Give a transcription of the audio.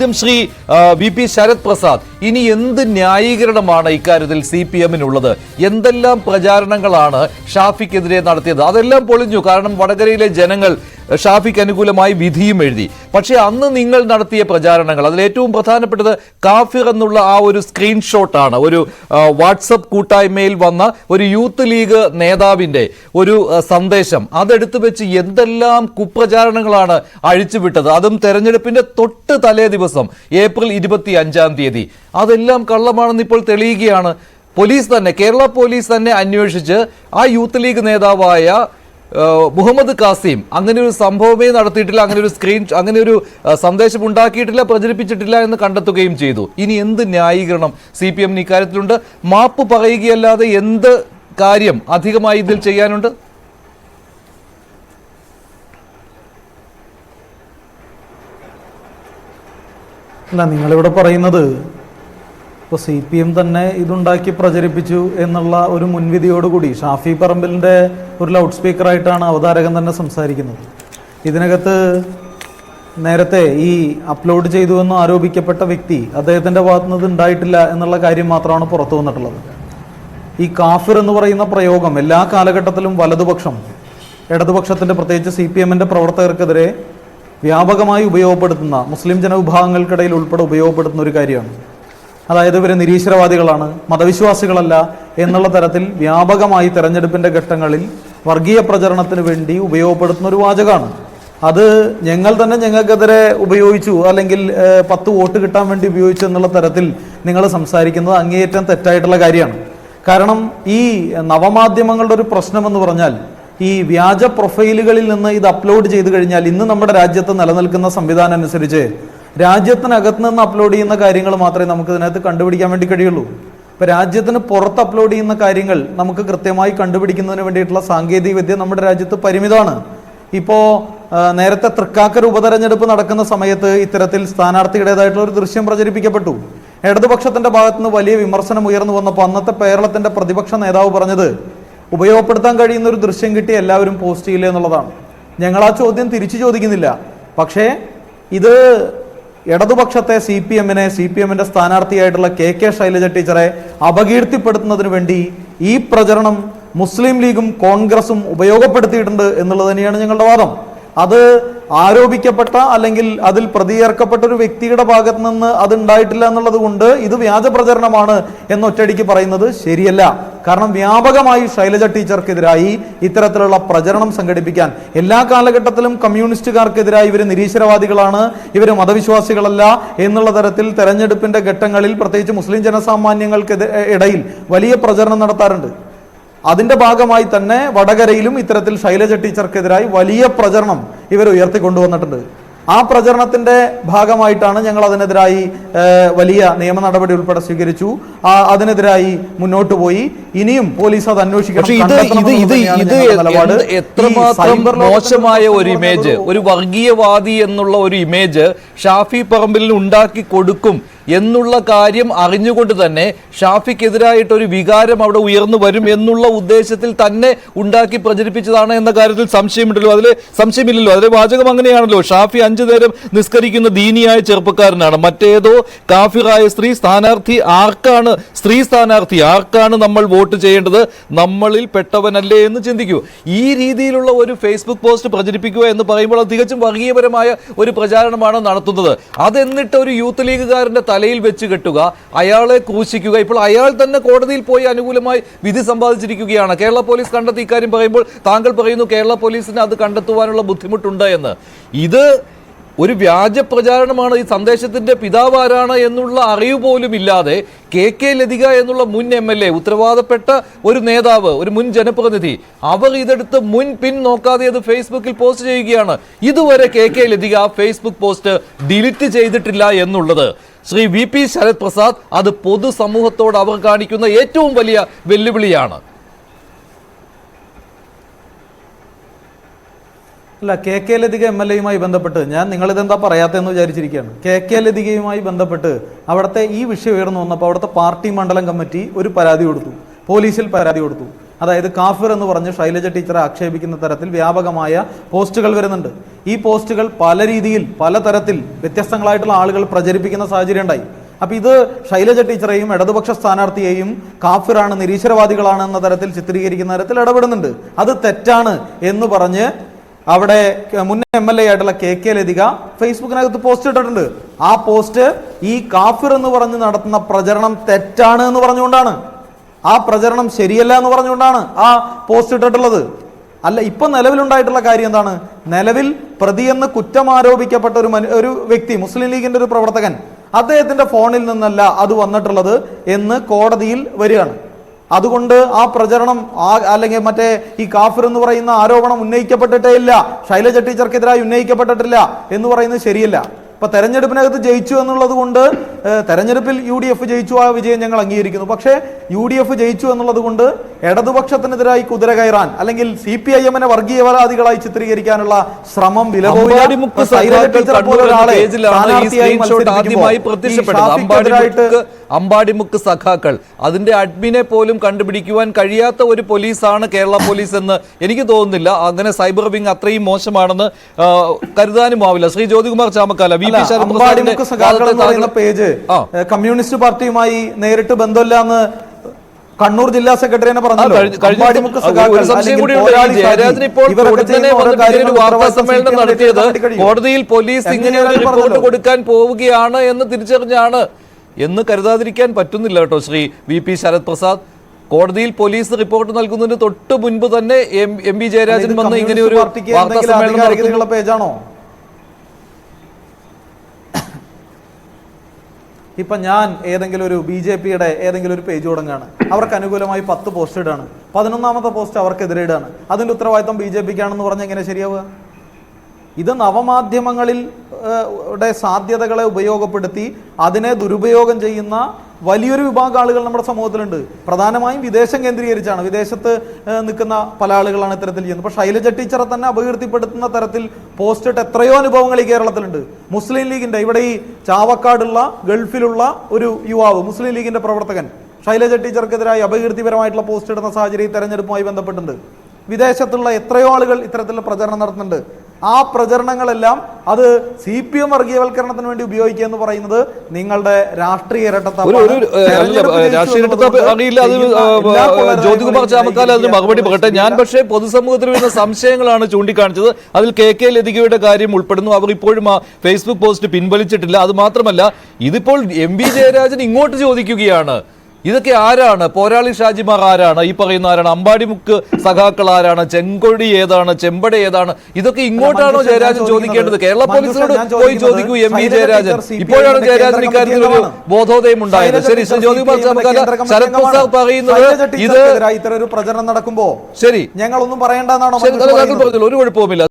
ആദ്യം Shri V P Sarath Prasad ഇനി എന്ത് ന്യായീകരണമാണ് ഇക്കാര്യത്തിൽ സി പി എമ്മിനുള്ളത്? എന്തെല്ലാം പ്രചാരണങ്ങളാണ് ഷാഫിക്കെതിരെ നടത്തിയത്? അതെല്ലാം പൊളിഞ്ഞു. കാരണം വടകരയിലെ ജനങ്ങൾ ഷാഫിക്ക് അനുകൂലമായി വിധിയും എഴുതി. പക്ഷേ അന്ന് നിങ്ങൾ നടത്തിയ പ്രചാരണങ്ങൾ അതിൽ ഏറ്റവും പ്രധാനപ്പെട്ടത് കാഫിർ എന്നുള്ള ആ ഒരു സ്ക്രീൻഷോട്ടാണ്. ഒരു വാട്സപ്പ് കൂട്ടായ്മയിൽ വന്ന ഒരു യൂത്ത് ലീഗ് നേതാവിന്റെ ഒരു സന്ദേശം. അതെടുത്തു വെച്ച് എന്തെല്ലാം കുപ്രചാരണങ്ങളാണ് അഴിച്ചുവിട്ടത്. അതും തെരഞ്ഞെടുപ്പിന്റെ തൊട്ട് തലേ ദിവസം ഏപ്രിൽ ഇരുപത്തി അഞ്ചാം തീയതി. അതെല്ലാം കള്ളമാണെന്ന് ഇപ്പോൾ തെളിയുകയാണ്. പോലീസ് തന്നെ കേരള പോലീസ് തന്നെ അന്വേഷിച്ച് ആ യൂത്ത് ലീഗ് നേതാവായ മുഹമ്മദ് കാസിം അങ്ങനെ ഒരു സംഭവമേ നടത്തിയിട്ടില്ല അങ്ങനെ ഒരു സ്ക്രീൻ അങ്ങനെ ഒരു സന്ദേശം ഉണ്ടാക്കിയിട്ടില്ല പ്രചരിപ്പിച്ചിട്ടില്ല എന്ന് കണ്ടെത്തുകയും ചെയ്തു. ഇനി എന്ത് ന്യായീകരണം? സി പി എമ്മിന് ഇക്കാര്യത്തിലുണ്ട്. മാപ്പ് പറയുകയല്ലാതെ എന്ത് കാര്യം അധികമായി ഇതിൽ ചെയ്യാനുണ്ട്? നിങ്ങളിവിടെ പറയുന്നത് ഇപ്പോൾ സി പി എം തന്നെ ഇതുണ്ടാക്കി പ്രചരിപ്പിച്ചു എന്നുള്ള ഒരു മുൻവിധിയോടുകൂടി ഷാഫി പറമ്പിലിന്റെ ഒരു ലൗഡ് സ്പീക്കറായിട്ടാണ് അവതാരകൻ തന്നെ സംസാരിക്കുന്നത്. ഇതിനകത്ത് നേരത്തെ ഈ അപ്ലോഡ് ചെയ്തു എന്ന് ആരോപിക്കപ്പെട്ട വ്യക്തി അദ്ദേഹത്തിന്റെ ഭാഗത്തുനിന്ന് നിന്ന് ഉണ്ടായിട്ടില്ല എന്നുള്ള കാര്യം മാത്രമാണ് പുറത്തു വന്നിട്ടുള്ളത്. ഈ കാഫിർ എന്ന് പറയുന്ന പ്രയോഗം എല്ലാ കാലഘട്ടത്തിലും വലതുപക്ഷം ഇടതുപക്ഷത്തിന്റെ പ്രത്യേകിച്ച് സി പി എമ്മിന്റെ പ്രവർത്തകർക്കെതിരെ വ്യാപകമായി ഉപയോഗപ്പെടുത്തുന്ന മുസ്ലിം ജനവിഭാഗങ്ങൾക്കിടയിൽ ഉൾപ്പെടെ ഉപയോഗപ്പെടുത്തുന്ന ഒരു കാര്യമാണ്. അതായത് ഇവർ നിരീശ്വരവാദികളാണ് മതവിശ്വാസികളല്ല എന്നുള്ള തരത്തിൽ വ്യാപകമായി തെരഞ്ഞെടുപ്പിന്റെ ഘട്ടങ്ങളിൽ വർഗീയ പ്രചരണത്തിന് വേണ്ടി ഉപയോഗപ്പെടുത്തുന്ന ഒരു വാചകമാണ്. അത് ഞങ്ങൾ തന്നെ ഞങ്ങൾക്കെതിരെ ഉപയോഗിച്ചു അല്ലെങ്കിൽ പത്ത് വോട്ട് കിട്ടാൻ വേണ്ടി ഉപയോഗിച്ചു എന്നുള്ള തരത്തിൽ നിങ്ങൾ സംസാരിക്കുന്നത് അങ്ങേയറ്റം തെറ്റായിട്ടുള്ള കാര്യമാണ്. കാരണം ഈ നവമാധ്യമങ്ങളുടെ ഒരു പ്രശ്നം എന്ന് പറഞ്ഞാൽ ഈ വ്യാജ പ്രൊഫൈലുകളിൽ നിന്ന് ഇത് അപ്ലോഡ് ചെയ്ത് കഴിഞ്ഞാൽ ഇന്ന് നമ്മുടെ രാജ്യത്ത് നിലനിൽക്കുന്ന സംവിധാനം അനുസരിച്ച് രാജ്യത്തിനകത്ത് നിന്ന് അപ്ലോഡ് ചെയ്യുന്ന കാര്യങ്ങൾ മാത്രമേ നമുക്ക് ഇതിനകത്ത് കണ്ടുപിടിക്കാൻ വേണ്ടി കഴിയുള്ളൂ. ഇപ്പൊ രാജ്യത്തിന് പുറത്ത് അപ്ലോഡ് ചെയ്യുന്ന കാര്യങ്ങൾ നമുക്ക് കൃത്യമായി കണ്ടുപിടിക്കുന്നതിന് വേണ്ടിയിട്ടുള്ള സാങ്കേതിക വിദ്യ നമ്മുടെ രാജ്യത്ത് പരിമിതമാണ്. ഇപ്പോ നേരത്തെ തൃക്കാക്കര ഉപതെരഞ്ഞെടുപ്പ് നടക്കുന്ന സമയത്ത് ഇത്തരത്തിൽ സ്ഥാനാർത്ഥിയുടേതായിട്ടുള്ള ഒരു ദൃശ്യം പ്രചരിപ്പിക്കപ്പെട്ടു. ഇടതുപക്ഷത്തിന്റെ ഭാഗത്തുനിന്ന് വലിയ വിമർശനം ഉയർന്നു വന്നപ്പോൾ അന്നത്തെ കേരളത്തിന്റെ പ്രതിപക്ഷ നേതാവ് പറഞ്ഞത് ഉപയോഗപ്പെടുത്താൻ കഴിയുന്ന ഒരു ദൃശ്യം കിട്ടി എല്ലാവരും പോസ്റ്റ് ചെയ്യില്ല എന്നുള്ളതാണ്. ഞങ്ങൾ ആ ചോദ്യം തിരിച്ചു ചോദിക്കുന്നില്ല. പക്ഷേ ഇത് ഇടതുപക്ഷത്തെ സി പി എമ്മിനെ സി പി എമ്മിന്റെ സ്ഥാനാർത്ഥിയായിട്ടുള്ള കെ കെ ശൈലജ ടീച്ചറെ അപകീർത്തിപ്പെടുത്തുന്നതിന് വേണ്ടി ഈ പ്രചരണം മുസ്ലിം ലീഗും കോൺഗ്രസും ഉപയോഗപ്പെടുത്തിയിട്ടുണ്ട് എന്നുള്ളത് തന്നെയാണ് ഞങ്ങളുടെ വാദം. അത് ആരോപിക്കപ്പെട്ട അല്ലെങ്കിൽ അതിൽ പ്രതിയേർക്കപ്പെട്ട ഒരു വ്യക്തിയുടെ ഭാഗത്ത് നിന്ന് അത് ഉണ്ടായിട്ടില്ല എന്നുള്ളത് കൊണ്ട് ഇത് വ്യാജ പ്രചരണമാണ് എന്ന് ഒറ്റയടിക്ക് പറയുന്നത് ശരിയല്ല. കാരണം വ്യാപകമായി ശൈലജ ടീച്ചർക്കെതിരായി ഇത്തരത്തിലുള്ള പ്രചരണം സംഘടിപ്പിക്കാൻ എല്ലാ കാലഘട്ടത്തിലും കമ്മ്യൂണിസ്റ്റുകാർക്കെതിരായി ഇവർ നിരീശ്വരവാദികളാണ് ഇവർ മതവിശ്വാസികളല്ല എന്നുള്ള തരത്തിൽ തെരഞ്ഞെടുപ്പിന്റെ ഘട്ടങ്ങളിൽ പ്രത്യേകിച്ച് മുസ്ലിം ജനസാമാന്യങ്ങൾക്ക് ഇടയിൽ വലിയ പ്രചരണം നടത്താറുണ്ട്. അതിന്റെ ഭാഗമായി തന്നെ വടകരയിലും ഇത്തരത്തിൽ ശൈലജ ടീച്ചർക്കെതിരായി വലിയ പ്രചരണം ഇവർ ഉയർത്തിക്കൊണ്ടുവന്നിട്ടുണ്ട്. ആ പ്രചരണത്തിന്റെ ഭാഗമായിട്ടാണ് ഞങ്ങൾ അതിനെതിരായി വലിയ നിയമ നടപടി ഉൾപ്പെടെ സ്വീകരിച്ചു. അതിനെതിരായി മുന്നോട്ട് പോയി. ഇനിയും പോലീസ് അത് അന്വേഷിക്കണം. ഇത് ഇത് ഇത് എത്രമാത്രം മോശമായ ഒരു ഇമേജ് ഒരു വർഗീയവാദി എന്നുള്ള ഒരു ഇമേജ് ഷാഫി പറമ്പിലിന് ഉണ്ടാക്കി കൊടുക്കും എന്നുള്ള കാര്യം അറിഞ്ഞുകൊണ്ട് തന്നെ ഷാഫിക്കെതിരായിട്ട് ഒരു വികാരം അവിടെ ഉയർന്നു വരും എന്നുള്ള ഉദ്ദേശത്തിൽ തന്നെ ഉണ്ടാക്കി പ്രചരിപ്പിച്ചതാണ് എന്ന കാര്യത്തിൽ സംശയമുണ്ടല്ലോ. അതിൽ സംശയമില്ലല്ലോ. അതിലെ വാചകം അങ്ങനെയാണല്ലോ. ഷാഫി അഞ്ചു നേരം നിസ്കരിക്കുന്ന ദീനിയായ ചെറുപ്പക്കാരനാണ്. മറ്റേതോ കാഫിറായ സ്ത്രീ സ്ഥാനാർത്ഥി ആർക്കാണ്? സ്ത്രീ സ്ഥാനാർത്ഥി ആർക്കാണ് നമ്മൾ വോട്ട് ചെയ്യേണ്ടത് നമ്മളിൽ പെട്ടവനല്ലേ എന്ന് ചിന്തിക്കൂ. ഈ രീതിയിലുള്ള ഒരു ഫേസ്ബുക്ക് പോസ്റ്റ് പ്രചരിപ്പിക്കുക എന്ന് പറയുമ്പോൾ അത് തികച്ചും വർഗീയപരമായ ഒരു പ്രചാരണമാണ് നടത്തുന്നത്. അതെന്നിട്ട് ഒരു യൂത്ത് ലീഗുകാരന്റെ തലയിൽ വെച്ച് കെട്ടുക അയാളെ ക്രൂശിക്കുക ഇപ്പോൾ അയാൾ തന്നെ കോടതിയിൽ പോയി അനുകൂലമായി വിധി സമ്പാദിച്ചിരിക്കുകയാണ്. കേരള പോലീസ് കണ്ടെത്തി ഇക്കാര്യം പറയുമ്പോൾ താങ്കൾ പറയുന്നു കേരള പോലീസിന് അത് കണ്ടെത്തുവാനുള്ള ബുദ്ധിമുട്ടുണ്ട് എന്ന്. ഇത് ഒരു വ്യാജ പ്രചാരണമാണ് ഈ സന്ദേശത്തിന്റെ പിതാവാരാണ് എന്നുള്ള അറിവ് പോലും ഇല്ലാതെ കെ കെ ലതിക എന്നുള്ള മുൻ എം എൽ എ ഉത്തരവാദപ്പെട്ട ഒരു നേതാവ് ഒരു മുൻ ജനപ്രതിനിധി അവർ ഇതെടുത്ത് മുൻ പിൻ നോക്കാതെ അത് ഫേസ്ബുക്കിൽ പോസ്റ്റ് ചെയ്യുകയാണ്. ഇതുവരെ K K Lathika Facebook post delete ചെയ്തിട്ടില്ല എന്നുള്ളത്. ശ്രീ വി പി ശരത് പ്രസാദ് അത് പൊതുസമൂഹത്തോട് അവർ കാണിക്കുന്ന ഏറ്റവും വലിയ വെല്ലുവിളിയാണ്. അല്ല K K Lathika M L എയുമായി ബന്ധപ്പെട്ട് ഞാൻ നിങ്ങളിതെന്താ പറയാത്തതെന്ന് വിചാരിച്ചിരിക്കുകയാണ്. കെ കെ ലതികയുമായി ബന്ധപ്പെട്ട് അവിടുത്തെ ഈ വിഷയം ഉയർന്നു വന്നപ്പോൾ അവിടുത്തെ പാർട്ടി മണ്ഡലം കമ്മിറ്റി ഒരു പരാതി കൊടുത്തു. പോലീസിൽ പരാതി കൊടുത്തു. അതായത് കാഫിർ എന്ന് പറഞ്ഞ് ശൈലജ ടീച്ചറെ ആക്ഷേപിക്കുന്ന തരത്തിൽ വ്യാപകമായ പോസ്റ്റുകൾ വരുന്നുണ്ട്. ഈ പോസ്റ്റുകൾ പല രീതിയിൽ പല തരത്തിൽ വ്യത്യസ്തങ്ങളായിട്ടുള്ള ആളുകൾ പ്രചരിപ്പിക്കുന്ന സാഹചര്യം ഉണ്ടായി. അപ്പൊ ഇത് ശൈലജ ടീച്ചറെയും ഇടതുപക്ഷ സ്ഥാനാർത്ഥിയെയും കാഫിറാണ് നിരീശ്വരവാദികളാണ് എന്ന തരത്തിൽ ചിത്രീകരിക്കുന്ന തരത്തിൽ ഇടപെടുന്നുണ്ട്. അത് തെറ്റാണ് എന്ന് പറഞ്ഞ് അവിടെ മുൻ എം എൽ എ ആയിട്ടുള്ള കെ കെ ലതിക ഫേസ്ബുക്കിനകത്ത് പോസ്റ്റ് ഇട്ടിട്ടുണ്ട്. ആ പോസ്റ്റ് ഈ കാഫിർ എന്ന് പറഞ്ഞ് നടത്തുന്ന പ്രചരണം തെറ്റാണ് എന്ന് പറഞ്ഞുകൊണ്ടാണ്. ആ പ്രചരണം ശരിയല്ല എന്ന് പറഞ്ഞുകൊണ്ടാണ് ആ പോസ്റ്റ് ഇട്ടിട്ടുള്ളത്. അല്ല ഇപ്പൊ നിലവിലുണ്ടായിട്ടുള്ള കാര്യം എന്താണ്? നിലവിൽ പ്രതിയെന്ന് കുറ്റം ആരോപിക്കപ്പെട്ട ഒരു ഒരു വ്യക്തി മുസ്ലിം ലീഗിന്റെ ഒരു പ്രവർത്തകൻ അദ്ദേഹത്തിന്റെ ഫോണിൽ നിന്നല്ല അത് വന്നിട്ടുള്ളത് എന്ന് കോടതിയിൽ വരികയാണ്. അതുകൊണ്ട് ആ പ്രചരണം ആ അല്ലെങ്കിൽ മറ്റേ ഈ കാഫിർ എന്ന് പറയുന്ന ആരോപണം ഉന്നയിക്കപ്പെട്ടിട്ടേ ഇല്ല. ശൈലജ ടീച്ചർക്കെതിരായി ഉന്നയിക്കപ്പെട്ടിട്ടില്ല എന്ന് പറയുന്നത് ശരിയല്ല. ഇപ്പൊ തെരഞ്ഞെടുപ്പിനകത്ത് ജയിച്ചു എന്നുള്ളത് കൊണ്ട് തെരഞ്ഞെടുപ്പിൽ യു ഡി എഫ് ജയിച്ചു ആ വിജയം ഞങ്ങൾ അംഗീകരിക്കുന്നു. പക്ഷേ യു ഡി എഫ് ജയിച്ചു എന്നുള്ളത് കൊണ്ട് ഇടതുപക്ഷത്തിനെതിരായി കുതിര കയറാൻ അല്ലെങ്കിൽ സി പി ഐ എമ്മിനെ വർഗീയവാദികളായി ചിത്രീകരിക്കാനുള്ള ശ്രമം വിലപോവില്ല. അമ്പാടിമുക്ക് സഖാക്കൾ. അതിന്റെ അഡ്മിനെ പോലും കണ്ടുപിടിക്കുവാൻ കഴിയാത്ത ഒരു പോലീസാണ് കേരള പോലീസ് എന്ന് എനിക്ക് തോന്നുന്നില്ല. അങ്ങനെ സൈബർ വിങ് അത്രയും മോശമാണെന്ന് കരുതാനും ആവില്ല. Shri Jyothikumar Chamakkala V P Sarath page communist പാർട്ടിയുമായി നേരിട്ട് ബന്ധമില്ല എന്ന് കണ്ണൂർ ജില്ലാ സെക്രട്ടറി തന്നെ കഴിയും. കോടതിയിൽ പോലീസ് ഇങ്ങനെ ഒരു റിപ്പോർട്ട് കൊടുക്കാൻ പോവുകയാണ് എന്ന് തിരിച്ചറിഞ്ഞാണ് എന്ന് കരുതാതിരിക്കാൻ പറ്റുന്നില്ല കേട്ടോ ശ്രീ വി പി ശരത് പ്രസാദ്. കോടതിയിൽ പോലീസ് റിപ്പോർട്ട് നൽകുന്നതിന് തൊട്ട് മുൻപ് തന്നെ എം എം വി ജയരാജൻ വന്ന് ഇങ്ങനെ ഒരു വാർത്താ സമ്മേളനം പേജാണോ? ഇപ്പൊ ഞാൻ ഏതെങ്കിലും ഒരു ബി ജെ പിയുടെ ഏതെങ്കിലും ഒരു പേജ് തുടങ്ങുകയാണ്. അവർക്ക് അനുകൂലമായി പത്ത് പോസ്റ്റ് ഇടാണ്. പതിനൊന്നാമത്തെ പോസ്റ്റ് അവർക്കെതിരെ ഇടാണ്. അതിന്റെ ഉത്തരവാദിത്തം ബി ജെ പിക്കാണെന്ന് പറഞ്ഞാൽ എങ്ങനെ ശരിയാവുക? ഇത് നവമാധ്യമങ്ങളിൽ ഏഹ്, ടെ സാധ്യതകളെ ഉപയോഗപ്പെടുത്തി അതിനെ ദുരുപയോഗം ചെയ്യുന്ന വലിയൊരു വിഭാഗം ആളുകൾ നമ്മുടെ സമൂഹത്തിലുണ്ട്. പ്രധാനമായും വിദേശം കേന്ദ്രീകരിച്ചാണ്. വിദേശത്ത് നിൽക്കുന്ന പല ആളുകളാണ് ഇത്തരത്തിൽ ചെയ്യുന്നത്. ഇപ്പോൾ ശൈലജ ടീച്ചറെ തന്നെ അപകീർത്തിപ്പെടുത്തുന്ന തരത്തിൽ പോസ്റ്റ് ഇട്ട എത്രയോ അനുഭവങ്ങൾ ഈ കേരളത്തിലുണ്ട്. മുസ്ലിം ലീഗിന്റെ ഇവിടെ ഈ ചാവക്കാടുള്ള ഗൾഫിലുള്ള ഒരു യുവാവ് മുസ്ലിം ലീഗിന്റെ പ്രവർത്തകൻ ശൈലജ ടീച്ചർക്കെതിരായി അപകീർത്തിപരമായിട്ടുള്ള പോസ്റ്റ് ഇടുന്ന സാഹചര്യം ഈ തെരഞ്ഞെടുപ്പുമായി ബന്ധപ്പെട്ടുണ്ട് വിദേശത്തുള്ള എത്രയോ ആളുകൾ ഇത്തരത്തിലുള്ള പ്രചരണം നടത്തുന്നുണ്ട്. ആ പ്രചരണങ്ങളെല്ലാം അത് സി പി എം വർഗീയവൽക്കരണത്തിന് വേണ്ടി ഉപയോഗിക്കുക എന്ന് പറയുന്നത് നിങ്ങളുടെ രാഷ്ട്രീയ ജ്യോതികുമാർ ചാമക്കാല അതിന് മറുപടി പറയട്ടെ. ഞാൻ പക്ഷേ പൊതുസമൂഹത്തിൽ വരുന്ന സംശയങ്ങളാണ് ചൂണ്ടിക്കാണിച്ചത്. അതിൽ കെ കെ ലതികയുടെ കാര്യം ഉൾപ്പെടുന്നു. അവർ ഇപ്പോഴും ആ ഫേസ്ബുക്ക് പോസ്റ്റ് പിൻവലിച്ചിട്ടില്ല. അത് മാത്രമല്ല ഇതിപ്പോൾ എം വി ജയരാജൻ ഇങ്ങോട്ട് ചോദിക്കുകയാണ്. ഇതൊക്കെ ആരാണ്? പോരാളി ഷാജിമാർ ആരാണ്? ഈ പറയുന്ന ആരാണ്? അമ്പാടിമുക്ക് സഖാക്കൾ ആരാണ്? ചെങ്കൊടി ഏതാണ്? ചെമ്പട ഏതാണ്? ഇതൊക്കെ ഇങ്ങോട്ടാണോ ജയരാജൻ ചോദിക്കേണ്ടത്? കേരള പോലീസിനോട് പോയി ചോദിക്കൂ എം വി ജയരാജൻ. ഇപ്പോഴാണ് ജയരാജൻ ഇക്കാര്യത്തിൽ ഒരു ബോധോദയം ഉണ്ടായത്. ശരി കമ്മിറ്റി ശരത് പ്രസാദ് പറയുന്നത് ഇത് ഇത്ര ഇത്തരം ഒരു പ്രചരണം നടക്കുമ്പോ ശരി. ഞങ്ങളൊന്നും പറയേണ്ടെന്നാണോ ഒരു കുഴപ്പവുമില്ല.